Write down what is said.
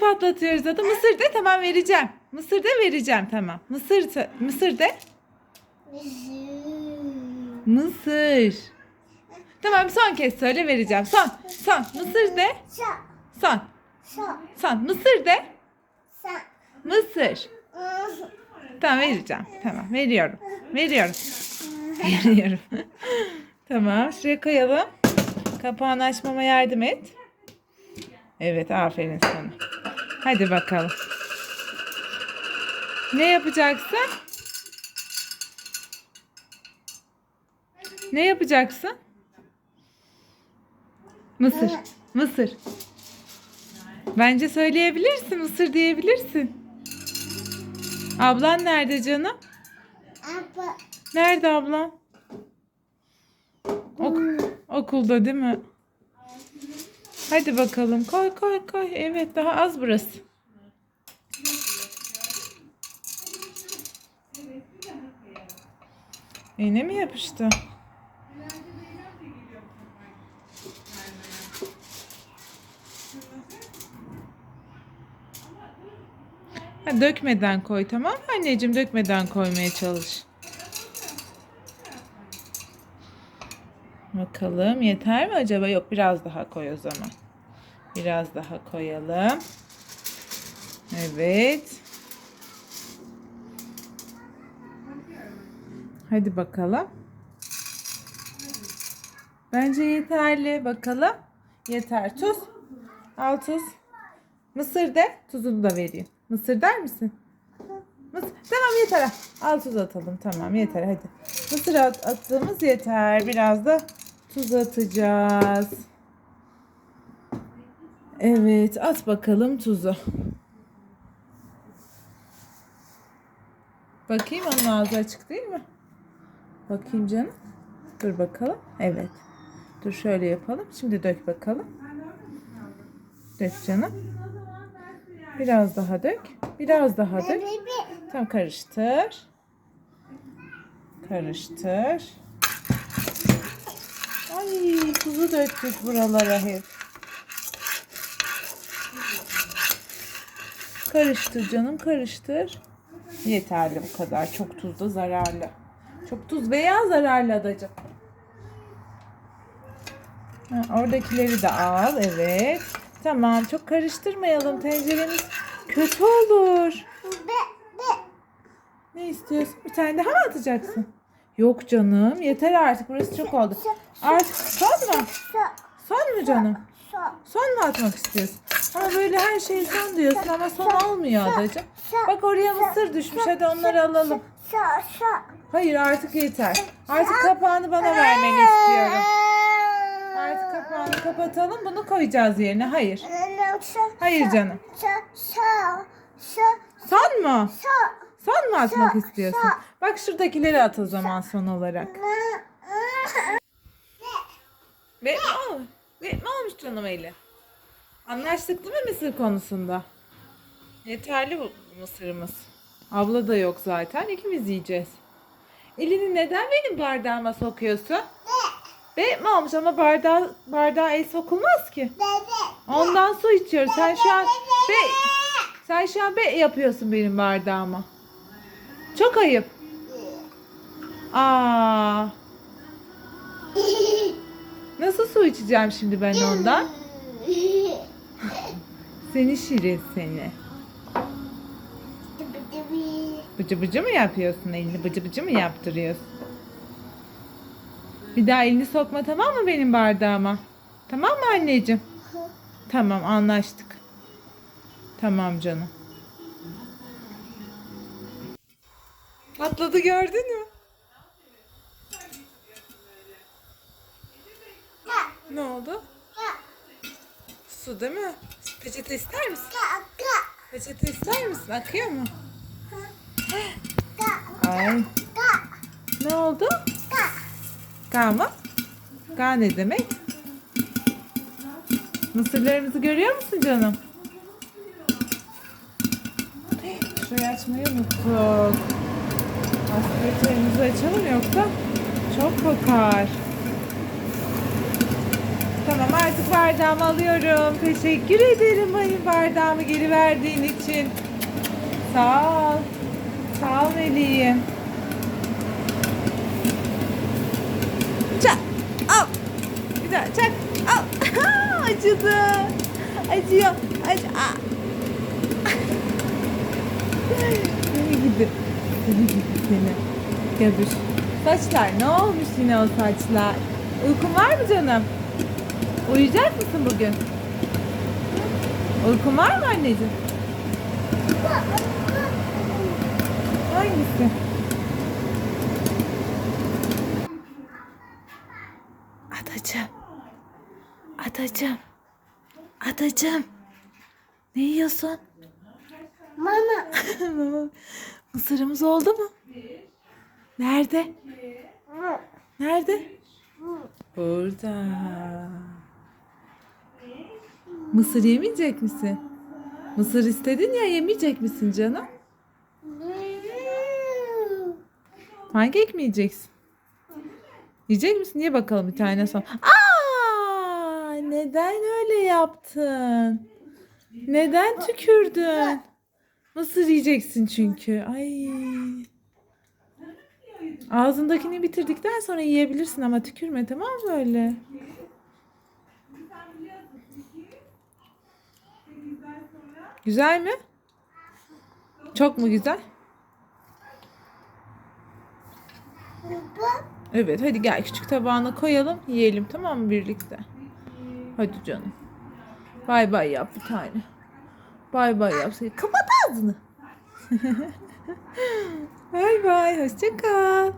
patlatıyoruz adı. Mısır de tamam vereceğim. Mısır de vereceğim tamam. Mısır mısır de. Mısır. Tamam son kez söyle vereceğim. Son. Son. Mısır de. Son. Son. Mısır de. Mısır. Tamam vereceğim. Tamam veriyorum. Veriyorum. Veriyorum. tamam şuraya koyalım. Kapağını açmama yardım et. Evet aferin sana. Hadi bakalım. Ne yapacaksın? Ne yapacaksın? Mısır. Mısır. Bence söyleyebilirsin. Mısır diyebilirsin. Ablan nerede canım? Nerede ablan? Ok- okulda değil mi? Hadi bakalım. Koy koy koy. Evet daha az burası. İğne mi yapıştı? Ha, dökmeden koy tamam anneciğim? Dökmeden koymaya çalış. Bakalım yeter mi acaba? Yok biraz daha koy o zaman. Biraz daha koyalım. Evet. Hadi bakalım. Bence yeterli. Bakalım. Yeter. Tuz. Al tuz. Mısır de. Tuzunu da vereyim. Mısır der misin? Mısır. Tamam yeter. Al tuz atalım. Tamam yeter hadi. Mısır at attığımız yeter. Biraz da tuz atacağız. Evet at bakalım tuzu. Bakayım onun ağzı açık değil mi? Bakayım canım. Dur bakalım. Evet. Dur şöyle yapalım. Şimdi dök bakalım. Dök canım. Biraz daha dök. Biraz daha dök. Tam karıştır. Karıştır. Ay tuzu döktük buralara hep. Karıştır canım karıştır. Yeterli bu kadar. Çok tuz da zararlı. Çok tuz veya zararlı adacığım. Ha, oradakileri de al. Evet. Tamam. Çok karıştırmayalım. Tenceremiz kötü olur. Ne istiyorsun? Bir tane daha mı atacaksın? Yok canım. Yeter artık. Burası çok oldu. Artık son mu? Son mu canım? Son mu atmak istiyorsun? Ama böyle her şeyi son diyorsun ama son olmuyor adacığım. Bak oraya mısır düşmüş. Hadi onları alalım. Hayır artık yeter. Artık kapağını bana vermeni istiyorum. Artık kapağını kapatalım. Bunu koyacağız yerine. Hayır. Hayır canım. Son mu? Son mu atmak istiyorsun? Bak şuradakileri at o zaman son olarak. Ve ne olmuş? Ve ne olmuş canım Eli? Anlaştık değil mi mısır konusunda? Yeterli bu mısırımız. Abla da yok zaten. İkimiz yiyeceğiz. Elini neden benim bardağıma sokuyorsun? Be mi olmuş ama bardağa, bardağa el sokulmaz ki. Ondan su içiyoruz. Sen şu an be, sen şu an be yapıyorsun benim bardağıma. Çok ayıp. Aa. Nasıl su içeceğim şimdi ben ondan? Seni şirin seni. Bıcı bıcı mı yapıyorsun elini? Bıcı bıcı mı yaptırıyorsun? Bir daha elini sokma tamam mı benim bardağıma? Tamam mı anneciğim? Tamam anlaştık. Tamam canım. Patladı gördün mü? Ne oldu? Su değil mi? Peçete ister misin? Peçete ister misin? Akıyor mu? Ay. Ne oldu? Ga mı? Ga ne demek? Mısırlarımızı görüyor musun canım? Şurayı açmayı unuttuk. Aspiratörümüzü açalım yoksa çok kokar. Tamam artık bardağımı alıyorum. Teşekkür ederim benim bardağımı geri verdiğin için. Sağ ol. Sağ ol Meleğim. Çak. Al. Bir daha çak. Al. Acıdı. Acıyor. Acı. Aa. Seni gidi. Seni. Göbüş. Saçlar ne olmuş yine o saçlar? Uykun var mı canım? Uyuyacak mısın bugün? Uykun var mı anneciğim? Hangisi? Adacığım. Adacığım. Adacığım. Ne yiyorsun? Mama. Mısırımız oldu mu? Nerede? Nerede? Burada. Mısır yemeyecek misin? Mısır istedin ya yemeyecek misin canım? Pankek mi yiyeceksin? Yiyecek misin? Niye bakalım bir tane son. Aa! Neden öyle yaptın? Neden tükürdün? Mısır yiyeceksin çünkü. Ay. Ağzındakini bitirdikten sonra yiyebilirsin ama tükürme tamam mı böyle? Güzel mi? Çok mu güzel? Evet hadi gel küçük tabağına koyalım yiyelim tamam mı birlikte? Hadi canım. Bay bay yap bir tane. Bay bay yap. Kapat ağzını. bay bay hoşça kal.